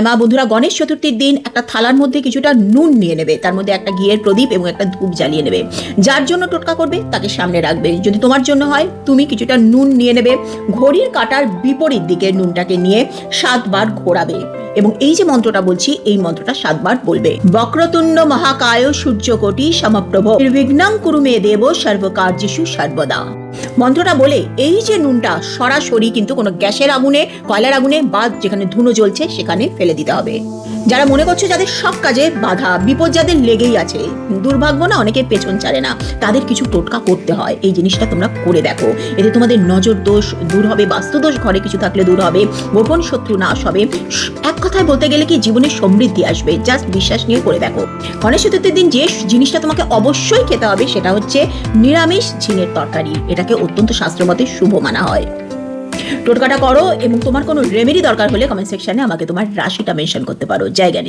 মা বন্ধুরা গণেশ চতুর্থীর দিন একটা থালার মধ্যে কিছুটা নুন নিয়ে নেবে। তার মধ্যে একটা ঘিয়ের প্রদীপ এবং একটা ধূপ জ্বালিয়ে নেবে। যার জন্য টোটকা করবে, তাকে সামনে রাখবে। যদি তোমার জন্য হয়, তুমি কিছুটা নুন নিয়ে নেবে। ঘড়ির কাটার বিপরীত দিকে নুনটাকে নিয়ে সাতবার ঘোরাবে। এবং এই যে মন্ত্রটা বলছি, এই মন্ত্রটা সাতবার বলবে। বক্রতুণ্ড মহাকায় সূর্যকোটি সমপ্রভ। নির্বিঘ্নং কুরু মে দেব সর্বকার্যেষু সর্বদা। মন্ত্রটা বলে, এই যে নুনটা সরাসরি কিন্তু কোনো গ্যাসের আগুনে, কয়লার আগুনে বা যেখানে ধুনো জ্বলছে সেখানে ফেলে দিতে হবে। যারা মনে করছ যাদের সব কাজে বাধা, বিপদ যাদের লেগেই আছে, দুর্ভাগ্য না অনেকের পেছন ছাড়ে না, তাদের কিছু টোটকা করতে হয়। এই জিনিসটা তোমরা করে দেখো। এতে তোমাদের নজর দোষ দূর হবে, বাস্তুদোষ ঘরে কিছু থাকলে দূর হবে, গোপন শত্রু নাশ হবে। এক কথায় বলতে গেলে কি জীবনে সমৃদ্ধি আসবে? জাস্ট বিশ্বাস নিয়ে করে দেখো। গণেশ চতুর্থীর দিন যে জিনিসটা তোমাকে অবশ্যই খেতে হবে সেটা হচ্ছে নিরামিষ ঝিঙের তরকারি। এটাকে অত্যন্ত শাস্ত্রমতে শুভ মানা হয়। টোটকাটা করো এবং তোমার কোনো রেমেডি দরকার হলে কমেন্ট সেকশনে আমাকে তোমার রাশিটা মেনশন করতে পারো। জায়গা